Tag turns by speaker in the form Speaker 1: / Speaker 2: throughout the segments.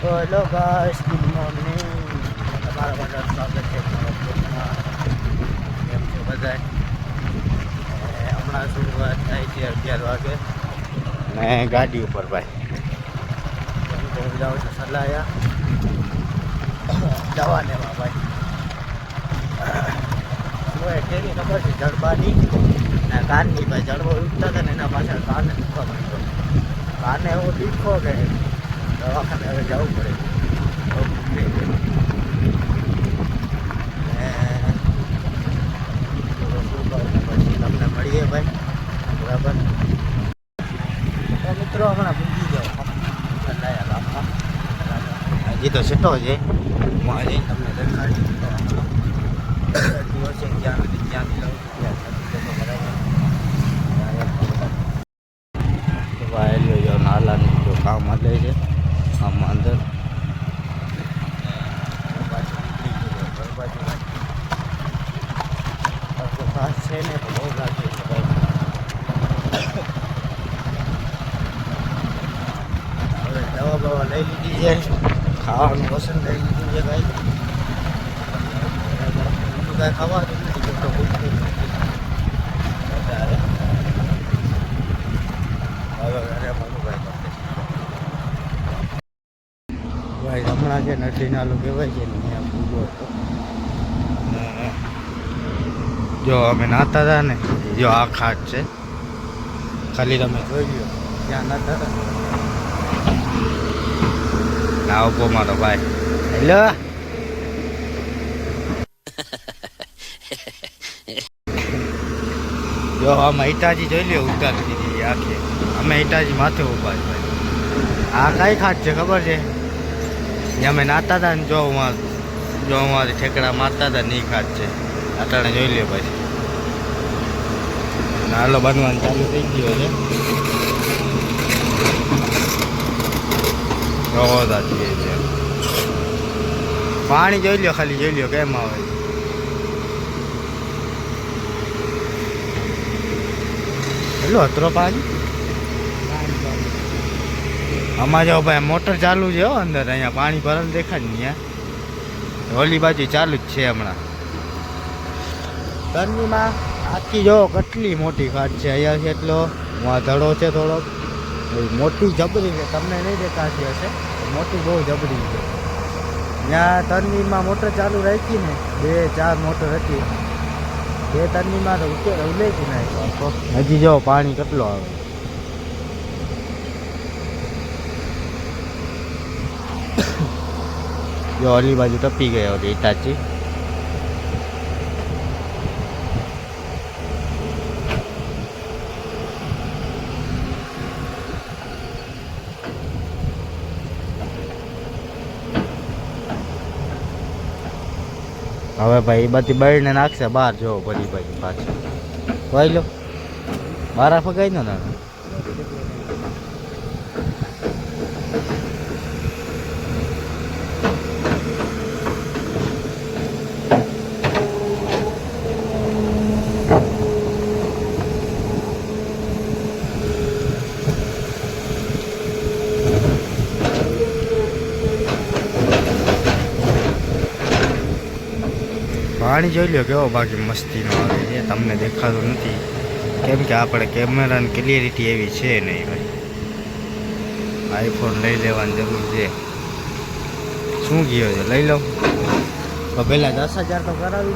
Speaker 1: તો hello guys good morning તમારા બધા સ્વાગત છે. કેમ છો બધાય એ હમણાં શરૂઆત થાય છે અગિયાર વાગે ને ગાડી ઉપર ભાઈ. હું જાઉં છું સલાયા જવા લેવા ભાઈ કેની ખબર છે? જડબાની? ને કાનની ભાઈ જડબો ઉઠતા હતા ને એના પાછળ કાને દુખવા માંડ્યો કાને એવો દીખો કે દવાખાને હવે જવું પડે તમને મળીએ ભાઈ બરાબર મિત્રો હમણાં પૂછી જાઓ. હજી તો છેટો છે હું આજે તમને દેખાડી ક્યાં નથી લઉં વાયલીઓ નાલાનું જો કામ લે છે આમ અંદર. ખાસ છે ને તો બહુ હવે દવા બવા લઈ લીધી છે. ખાવાનું પસંદ લઈ લીધું છે ભાઈ. ખાવાનું નથી તો ભૂખ્યું નથી વધારે હવે ઘરે મળું ભાઈ તમને હમણાં છે નદી નાલું કહેવાય છે ત્યાં પૂજો હતો જો અમે નાતા હતા ને જો આ ખાટ છે. ખાલી તમે જોઈ લો ત્યાં નાતા હતા ને. ઊભો મારો ભાઈ. હેલો? જો આમાં ઈટાજી જોઈ લ્યો ઉતારી દીધી આખી. અમે હિતાજી માથે ઊભા છે આ કઈ ખાટ છે ખબર છે? ત્યાં અમે નાતા હતા ને જો હું જો અમારે ઠેકડા મારતા હતા ને ખાત છે. અટાણે જોઈ લ્યો પછી. નાલો બનવાનું ચાલુ થઈ ગયો છે પાણી જોઈ લ્યો ખાલી, જોઈ લ્યો કેમ આવે. અત્રો અતરો પાણી? આમાં જો ભાઈ, મોટર ચાલુ છે હો અંદર. અહીંયા પાણી ભરેલ દેખાય ને અહીંયા. ઓલી બાજુ ચાલુ જ છે હમણાં. ગરમીમાં આખી જો કેટલી મોટી ઘાટ છે. અહીંયાથી એટલો આ ધડો છે થોડોક મોટી જબરી છે. તમને નહીં દેખાતી હશે મોટી બહુ જબરી છે. ત્યાં તરનીમાં મોટર ચાલુ રાખી ને, બે ચાર મોટર હતી. બે તરનીમાં તો ઉલેચી નાખ્યો. હજી જો પાણી કેટલો આવે. જો ઓલી બાજુ ટપી ગયો હતી ઈટાચી હવે ભાઈ બધી બળીને નાખશે, બહાર જો ભરી ભાઈ પાછું. ભાઈ લો બારા ફગાઈ નો ના? પાણી જોઈ લો કેવો બાકી મસ્તીનો આવે છે તમને દેખાતું નથી. કેમ કે આપણે કેમેરાની ક્લિયરિટી એવી છે નહીં ભાઈ. આઈફોન લઈ લેવાની જરૂર છે. શું ગયો છે? લઈ લઉં તો પહેલાં દસ હજાર તો કરાવી.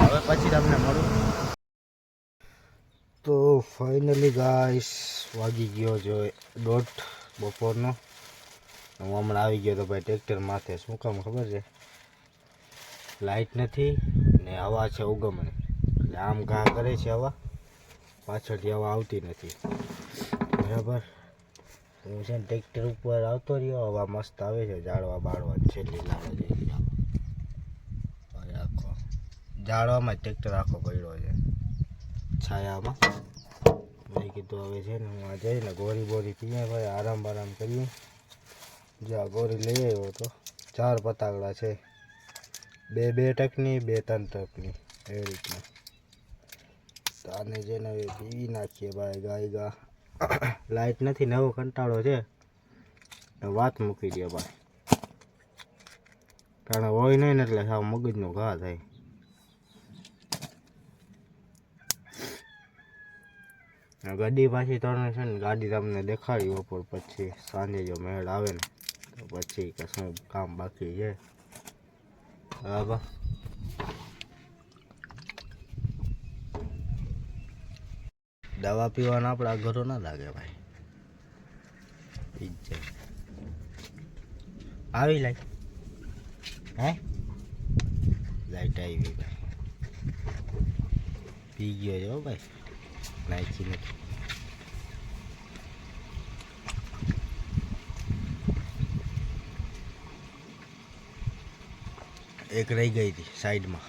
Speaker 1: હવે પછી તમને મળું. તો ફાઇનલી ગાઈસ વાગી ગયો જો દોઢ બપોરનો. હું હમણાં આવી ગયો તો ભાઈ ટ્રેક્ટર માથે. શું કામ ખબર છે? લાઇટ નથી ને હવા છે ઉગમણી. એટલે આમ ઘા કરે છે હવા. પાછળથી હવા આવતી નથી. બરાબર? હું છે ને ટ્રેક્ટર ઉપર આવતો રહ્યો. હવા મસ્ત આવે છે. ઝાડવા બાળવા છેલ્લી લાવે છે આખો. ઝાડવામાં ટ્રેક્ટર આખો પડ્યો છે. છાયામાં. મેં કીધું હવે છે ને હું આ જઈને ગોરી બોરી પીએ, ભાઈ આરામ બારામ કરીએ. જ્યાં ગોરી લઈ આવ્યો તો ચાર પતાગડા છે. બે બે ટકની, બે ત્રણ ટકની. એવી રીતના. આને જેને પીવી નાખીએ ભાઈ ગાય ગા. લાઈટ નથી, નવો કંટાળો છે. વાત મૂકી દે ભાઈ. કારણ હોય નહીં ને એટલે સાવ મગજનો ઘા થાય. ગાડી પાછી ત્રણ છે ને ગાડી તમને દેખાડી બપોર પછી. સાંજે જો મેળ આવે ને. તો પછી કે શું કામ બાકી છે બરાબર દવા પીવાના આપણા ઘરો ના લાગે ભાઈ છે આવી લાઈ હે લાઈટ આવી ભાઈ પી ગયો છે ભાઈ નાખી નથી એક રહી ગઈ હતી સાઈડમાં.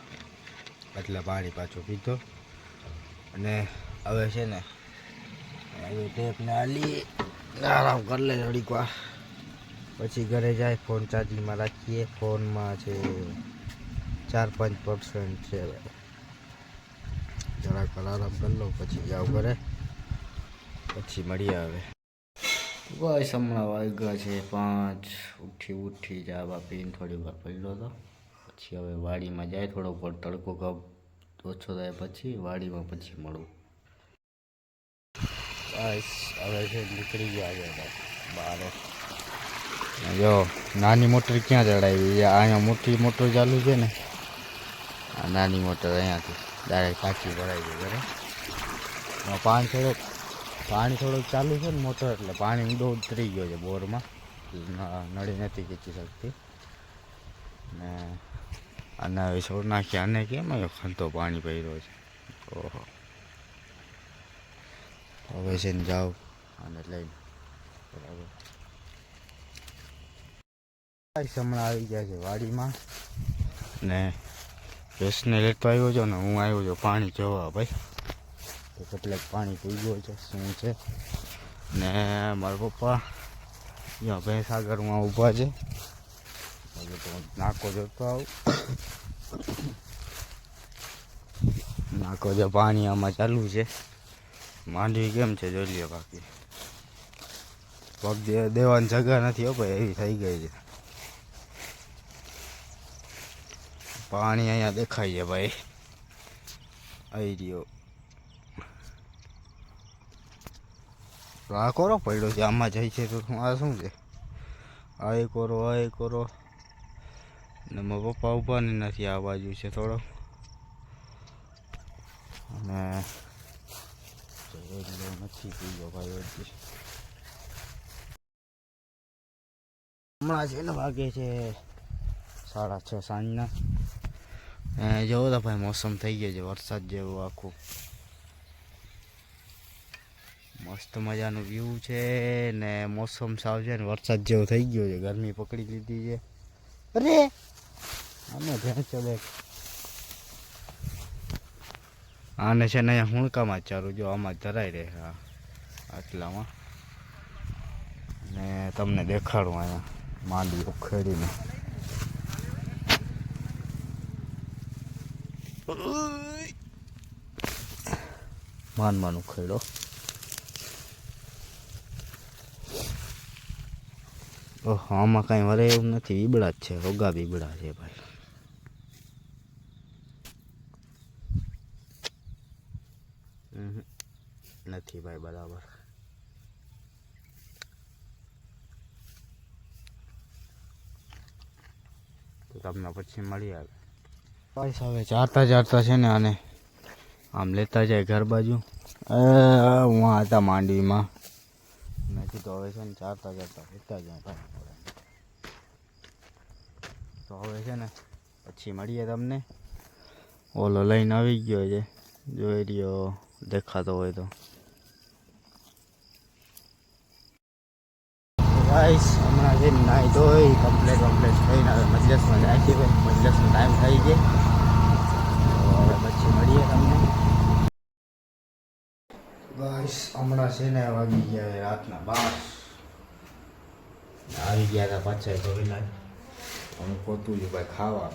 Speaker 1: એટલે પાણી પાછું પીધો. અને હવે છે ને હવે ટેપને હાલી, આરામ કરી લે થોડીક વાર. પછી ઘરે જાય, ફોન ચાર્જિંગમાં રાખીએ. ફોનમાં છે, ચાર પાંચ પર્સન્ટ છે જરાક આરામ કરી લઉં, પછી જાવ ઘરે. પછી મળીએ હવે. બસ હમણાં વાગ્યા છે પાંચ. ઉઠી ઉઠી ચા બાપીને થોડી વાર પડ્યો હતો. પછી હવે વાડીમાં જાય થોડો પર તડકો કપ ઓછો થાય પછી વાડીમાં પછી મળું. બસ હવે છે નીકળી ગયા છે બહાર. જો નાની મોટર ક્યાં ચડાવી? અહીંયા મોટી મોટર ચાલુ છે ને. આ નાની મોટર અહીંયાથી ડાયરેક્ટ કાચી ભરાઈ ગઈ બરાબર? પાણી થોડોક પાણી થોડુંક ચાલુ છે ને મોટર એટલે પાણી ઊંડો ઉતરી ગયો છે બોરમાં. નળી નથી ખેંચી શકતી. ને આને હવે છોડ નાખી આને કેમ આવ્યો ખંતો પાણી પડ્યો છે? ઓહો. હવે છે ને જાઓ અને લઈને. બરાબર. હમણાં આવી ગયા છે વાડીમાં. ને ભેંસને લેતો આવ્યો છો ને હું આવ્યો છું પાણી જોવા ભાઈ. તો કેટલાક પાણી પી ગયો છે, શું છે? ને મારા પપ્પા અહીંયા ભેંસ આગળમાં ઊભા છે. હવે તો નાકો જોતો આવું નાકો જે પાણી આમાં ચાલુ છે. માંડવી કેમ છે જોઈ લ્યો બાકી. પગ દેવાની જગા નથી ભાઈ, એવી થઈ ગઈ છે. પાણી અહીંયા દેખાય છે ભાઈ. આવી રહ્યો. આ કોરો પડ્યો છે? આમાં જાય છે તો આ શું છે? આ કોરો આ કોરો. ને મારા પપ્પા ઊભા નથી આ બાજુ છે થોડો અને નથી પીવો ભાઈ હમણાં છે ને વાગે છે સાડા છ સાંજના. જોવો તો ભાઈ મોસમ થઈ ગયો છે, વરસાદ જેવું આખું. મસ્ત મજાનું વ્યૂ છે ને મોસમ સાવ છે ને વરસાદ જેવો થઈ ગયો છે, ગરમી પકડી લીધી છે. અરે. આને ભેંસો દેખ આને છે ને અહીંયા હુણકામાં ચારું જો આમાં ધરાઈ રહે હા આટલામાં. ને તમને દેખાડું અહીંયા માંડી ઉખેડીને. માન માન ઉખેડો. ઓહો આમાં કાંઈ વરે એવું નથી બીબડા જ છે રોગા બીબડા છે ભાઈ. નથી ભાઈ બરાબર. તો તમને પછી મળી આવે. બસ હવે ચારતા ચારતા છે ને આને. આમ લેતા જાય ઘર બાજુ. એ હું હતા માંડવીમાં. નથી તો હવે છે ને ચારતા ચારતા ફેરતા જાય તો હવે છે ને, પછી મળીએ તમને. ઓલો લઈને આવી ગયો છે, જોઈ રહ્યો, દેખાતો હોય તો. ગાઈસ હમણાં ને નાહી ધોઈ કમ્પ્લેટ કમ્પ્લેટ થઈને હવે મજલસમાં જાય છે મજલિસનો ટાઈમ થઈ ગયો. હવે પછી મળીએ તમને. ગાઈસ હમણાં છે ને વાગી ગયા રાતના બાર. આવી ગયા હતા પાછા તો અમે પોતું જ ભાઈ ખાવા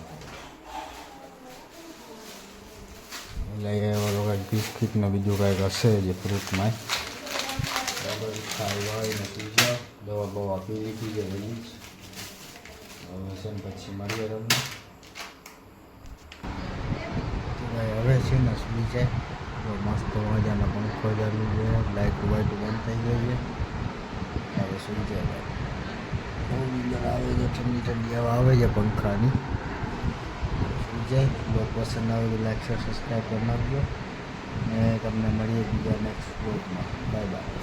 Speaker 1: લઈ આવ્યો કાંઈક બિસ્કીટ ને બીજું કાંઈક હશે જે ફ્રૂટમાં બરાબર હોય ને દવા બવા પી લીધી છે પછી મળીએ તમને. હવે છે ને સુઈ જાય. તો મસ્ત મજાનો પંખો ચાલુ છે લાઇટ વાઇટ બંધ થઈ ગઈ છે. હવે સુઈ જાય બહુ નીંદર આવે છે, ઠંડી ઠંડી હવા આવે છે પંખાની. સુઈ જાય બ્લોગ પસંદ આવે તો લાઈક શેર સબસ્ક્રાઈબ કરી નાખજો. અને તમને મળીએ બીજા નેક્સ્ટ બ્લોગમાં બાય બાય